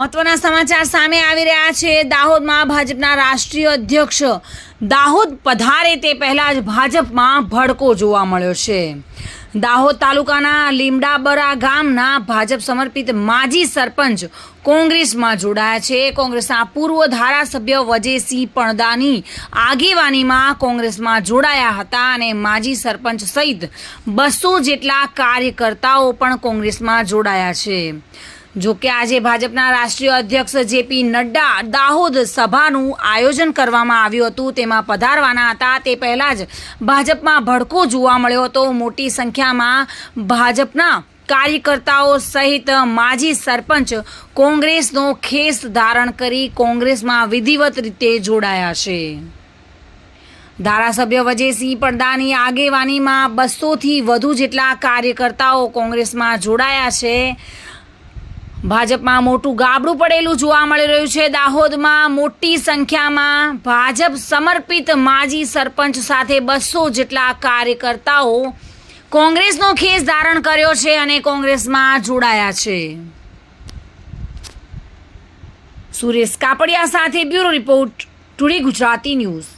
મહત્વના સમાચાર સામે આવી રહ્યા છે. દાહોદમાં ભાજપના રાષ્ટ્રીય અધ્યક્ષ દાહોદ પધારે તે પહેલા જ ભાજપમાં ભડકો જોવા મળ્યો છે. દાહોદ તાલુકાના લીમડાબરા ગામના ભાજપ સમર્પિત માજી સરપંચ કોંગ્રેસમાં જોડાયા છે. કોંગ્રેસના પૂર્વ ધારાસભ્ય વજયસિંહ પણદાની આગેવાનીમાં કોંગ્રેસમાં જોડાયા હતા અને માજી સરપંચ સહિત બસો જેટલા કાર્યકર્તાઓ પણ કોંગ્રેસમાં જોડાયા છે. જો કે આજે ભાજપના રાષ્ટ્રીય અધ્યક્ષ જેપી નડ્ડા દાહોદ સભાનું આયોજન કરવામાં આવ્યું હતું. તેમાં પધારવાના હતા. તે પહેલા જ ભાજપમાં ભડકો જોવા મળ્યો હતો. મોટી સંખ્યામાં ભાજપના કાર્યકર્તાઓ સહિત માજી સરપંચ કોંગ્રેસનો ખેસ ધારણ કરી કોંગ્રેસમાં વિધિવત રીતે જોડાયા છે. ધારાસભ્ય વજયસિંહ પડદાની આગેવાનીમાં બસોથી વધુ જેટલા કાર્યકર્તાઓ કોંગ્રેસમાં જોડાયા છે. ભાજપમાં મોટું ગાબડું પડેલું જોવા મળી રહ્યું છે. દાહોદમાં મોટી સંખ્યામાં ભાજપ સમર્પિત માજી સરપંચ સાથે બસો જેટલા કાર્યકર્તાઓ કોંગ્રેસનો ખેસ ધારણ કર્યો છે અને કોંગ્રેસમાં જોડાયા છે. સુરેશ કાપડિયા સાથે bureau report, today Gujarati news.